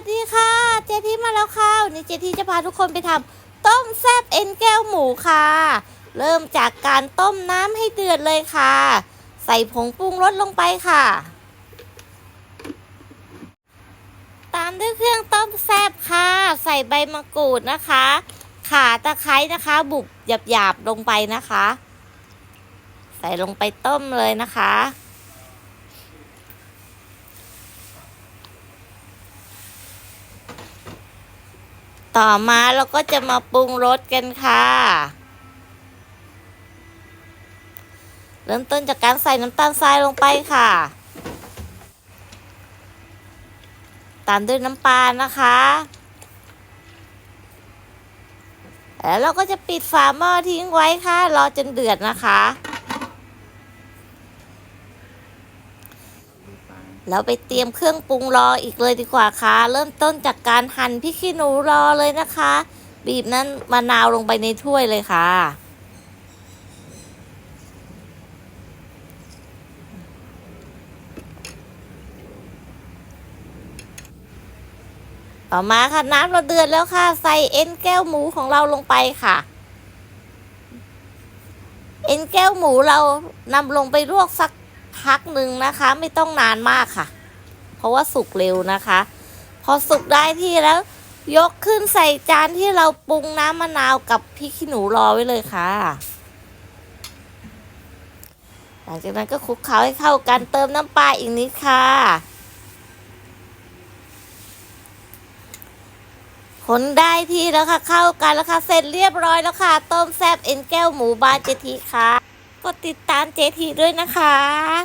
วัสดีค่ะ เจทีมาแล้วค่ะวันนี้เจทีจะพาทุกคนไปทำต้มแซบเอ็นแก้วหมูค่ะ เริ่มจากการต้มน้ำให้เดือดเลยค่ะ ใส่ผงปรุงรสลงไปค่ะ ตามด้วยเครื่องต้มแซบค่ะ ใส่ใบมะกรูดนะคะ ข่าตะไคร้นะคะ บุกหยาบๆลงไปนะคะ ใส่ลงไปต้มเลยนะคะ ต่อมาเราก็จะมาปรุงรสกันค่ะ เริ่มต้นจากการใส่น้ำตาลทรายลงไปค่ะ ตามด้วยน้ำปลานะคะ แล้วเราก็จะปิดฝาหม้อทิ้งไว้ค่ะ รอจนเดือดนะคะ แล้วไปเตรียมเครื่องปรุงรออีกเลยดีกว่าค่ะ เริ่มต้นจากการหั่นพริกขี้หนูรอเลยนะคะ บีบนั้นมะนาวลงไปในถ้วยเลยค่ะ ต่อมาค่ะน้ำเราเดือดแล้วค่ะ ใส่เอ็นแก้วหมูของเราลงไปค่ะ เอ็นแก้วหมูเรานำลงไปลวกสัก พักหนึ่งนะคะ ไม่ต้องนานมากค่ะ เพราะว่าสุกเร็วนะคะ พอสุกได้ที่แล้ว ยกขึ้นใส่จานที่เราปรุงน้ำมะนาวกับพริกขี้หนูรอไว้เลยค่ะ หลังจากนั้นก็คลุกเคล้าให้เข้ากันเติมน้ำปลาอีกนิดค่ะคนได้ที่แล้วค่ะเข้ากันแล้วค่ะ เสร็จเรียบร้อยแล้วค่ะ ต้มแซบเอ็นแก้วหมูบานเจทีค่ะ กดติดตามเจทีด้วยนะคะ